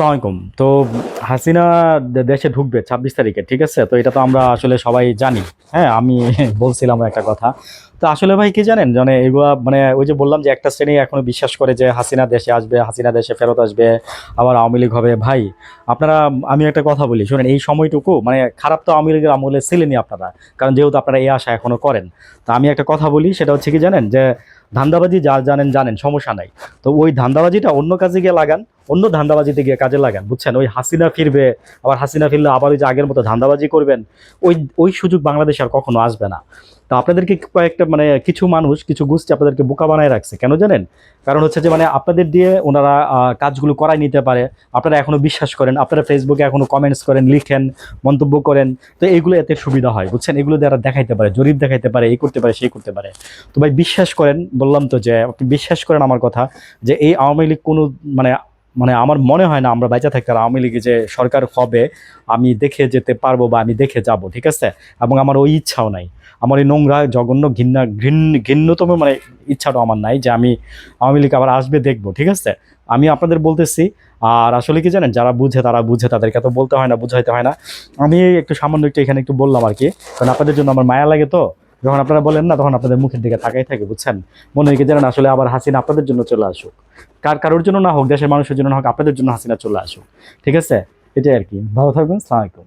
আসসালামু আলাইকুম। তো হাসিনা দেশে ঢুকবে ছাব্বিশ তারিখে, ঠিক আছে? তো এটা তো আমরা আসলে সবাই জানি। হ্যাঁ আমি বলছিলাম একটা কথা। তো আসলে ভাই কি জানেন? মানে এগুলা মানে ওই যে বললাম যে একটা শ্রেণি এখনও বিশ্বাস করে যে হাসিনা দেশে আসবে, হাসিনা দেশে ফেরত আসবে, আবার আওয়ামী লীগ হবে। ভাই, আপনারা, আমি একটা কথা বলি, শুনেন, এই সময়টুকু মানে খারাপ তো আওয়ামী লীগের আমলে ছিলেনই আপনারা, কারণ যেহেতু আপনারা এই আশা এখনও করেন। তো আমি একটা কথা বলি, সেটা হচ্ছে কি জানেন? যে ধান্দাবাজি যা জানেন জানেন, সমস্যা নাই। তো ওই ধান্দাবাজিটা অন্য কাজে গিয়ে লাগান, অন্য ধান্দাবাজিতে গিয়ে কাজে লাগান, বুঝছেন? ওই হাসিনা ফিরবে, আবার হাসিনা ফিরলে আবার ওই যে আগের মতো ধান্দাবাজি করবেন, ওই ওই সুযোগ বাংলাদেশ আর কখনো আসবে না। তো আপনাদেরকে কয়েকটা মানে কিছু মানুষ, কিছু গোষ্ঠী আপনাদেরকে বোকা বানায় রাখছে, কেন জানেন? কারণ হচ্ছে যে মানে আপনাদের দিয়ে ওনারা কাজগুলো করাই নিতে পারে। আপনারা এখনও বিশ্বাস করেন, আপনারা ফেসবুকে এখনও কমেন্টস করেন, লিখেন, মন্তব্য করেন। তো এইগুলো এতে সুবিধা হয়, বুঝছেন? এগুলো দ্বারা দেখাইতে পারে, জরিপ দেখাইতে পারে এই করতে পারে সেই করতে পারে। তো ভাই, বিশ্বাস করেন, বললাম তো যে, আপনি বিশ্বাস করেন আমার কথা, যে এই আওয়ামী লীগ কোনো মানে মানে আমার মনে হয় না আমরা বেঁচে থাকতে আওয়ামী লীগে যে সরকার হবে, আমি দেখে যেতে পারব বা আমি দেখে যাব, ঠিক আছে? এবং আমার ওই ইচ্ছাও নাই। আমার এই নোংরা, জঘন্য ঘৃণা, ঘৃণ, ঘৃণ্যতম মানে ইচ্ছাটাও আমার নাই যে আমি আওয়ামী লীগ আবার আসবে দেখব, ঠিক আছে? আমি আপনাদের বলতেছি, আর আসলে কি জানেন, যারা বুঝে তারা বুঝে, তাদেরকে তো বলতে হয় না, বুঝাইতে হয় না। আমি একটু সামান্য একটু এখানে একটু বললাম আর কি, কারণ আপনাদের জন্য আমার মায়া লাগে তো। যখন আপনারা বলেন না, তখন আপনাদের মুখের দিকে তাকাই থাকে, বুঝছেন? মনে হয় জানেন, আসলে আবার হাসিনা আপনাদের জন্য চলে আসুক। কার কারোর জন্য না হোক, দেশের মানুষের জন্য না হোক, আপনাদের জন্য হাসিনা চলে আসুক। ঠিক আছে? এটাই আর কি। ভালো থাকবেন, সালাম আলাইকুম।